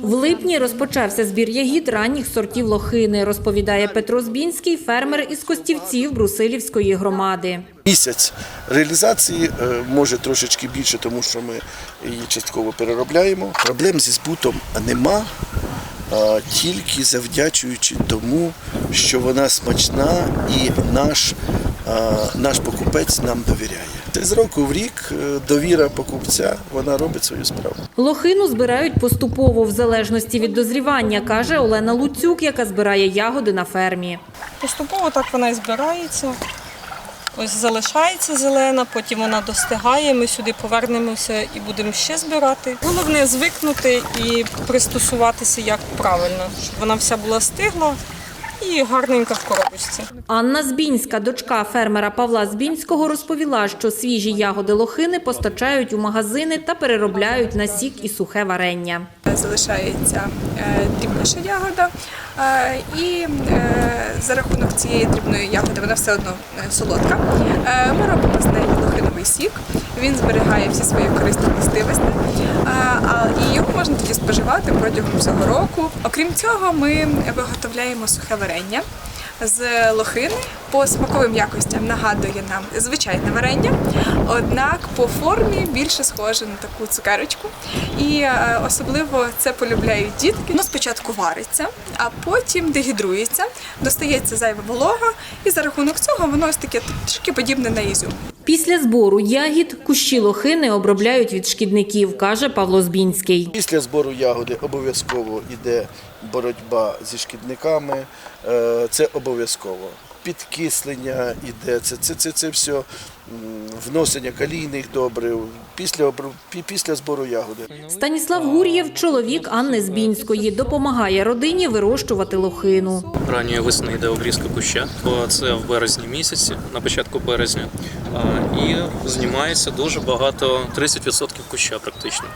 В липні розпочався збір ягід ранніх сортів лохини, розповідає Петро Збінський, фермер із Костівців Брусилівської громади. Місяць реалізації е, може трошечки більше, тому що ми її частково переробляємо. Проблем зі збутом нема, тільки завдячуючи тому, що вона смачна і наш, наш покупець нам довіряє. З року в рік е, довіра покупця вона робить свою справу. Лохину збирають поступово в залежності від дозрівання, каже Олена Луцюк, яка збирає ягоди на фермі. Поступово так вона і збирається. Ось залишається зелена, потім вона достигає. Ми сюди повернемося і будемо ще збирати. Головне звикнути і пристосуватися як правильно, щоб вона вся була стигла і гарненька в коробочці. Анна Збінська, дочка фермера Павла Збінського, розповіла, що свіжі ягоди лохини постачають у магазини та переробляють на сік і сухе варення. залишається е, дрібніша ягода, е, і е, за рахунок цієї дрібної ягоди вона все одно солодка. Ми робимо з неї лохиновий сік. Він зберігає всі свої корисні властивості, а і його можна тоді споживати протягом всього року. Окрім цього, ми виготовляємо сухе варення. З лохини по смаковим якостям нагадує нам звичайне варення, однак по формі більше схоже на таку цукерочку. І е, особливо це полюбляють дітки. Воно спочатку вариться, а потім дегідрується, достається зайва волога, і за рахунок цього воно ось таке трішки подібне на ізюм. Після збору ягід кущі лохини обробляють від шкідників, каже Павло Збінський. Після збору ягоди обов'язково йде боротьба зі шкідниками. Е, Це обов'язково. Підкислення йде, це, це, це, це все вносення калійних добрив після, після збору ягоди. Станіслав Гур'єв, чоловік Анни Збінської, допомагає родині вирощувати лохину. Ранньої весни йде обрізка куща, це в березні місяці, на початку березня. І знімається дуже багато, 30% куща практично.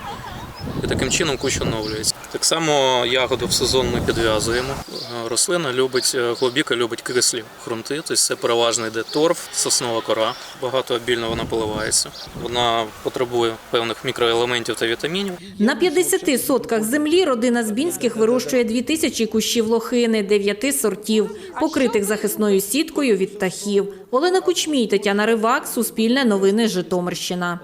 І таким чином кущ оновлюється. Так само ягоду в сезон ми підв'язуємо. Е, Рослина любить, е, клубіка любить кислі ґрунти, тобто це переважно йде торф, соснова кора. Багато обільно вона поливається. Вона потребує певних мікроелементів та вітамінів. На 50 сотках землі родина Збінських вирощує 2000 кущів лохини, 9 сортів, покритих захисною сіткою від птахів. Олена Кучмій, Тетяна Ривак, Суспільне новини, Житомирщина.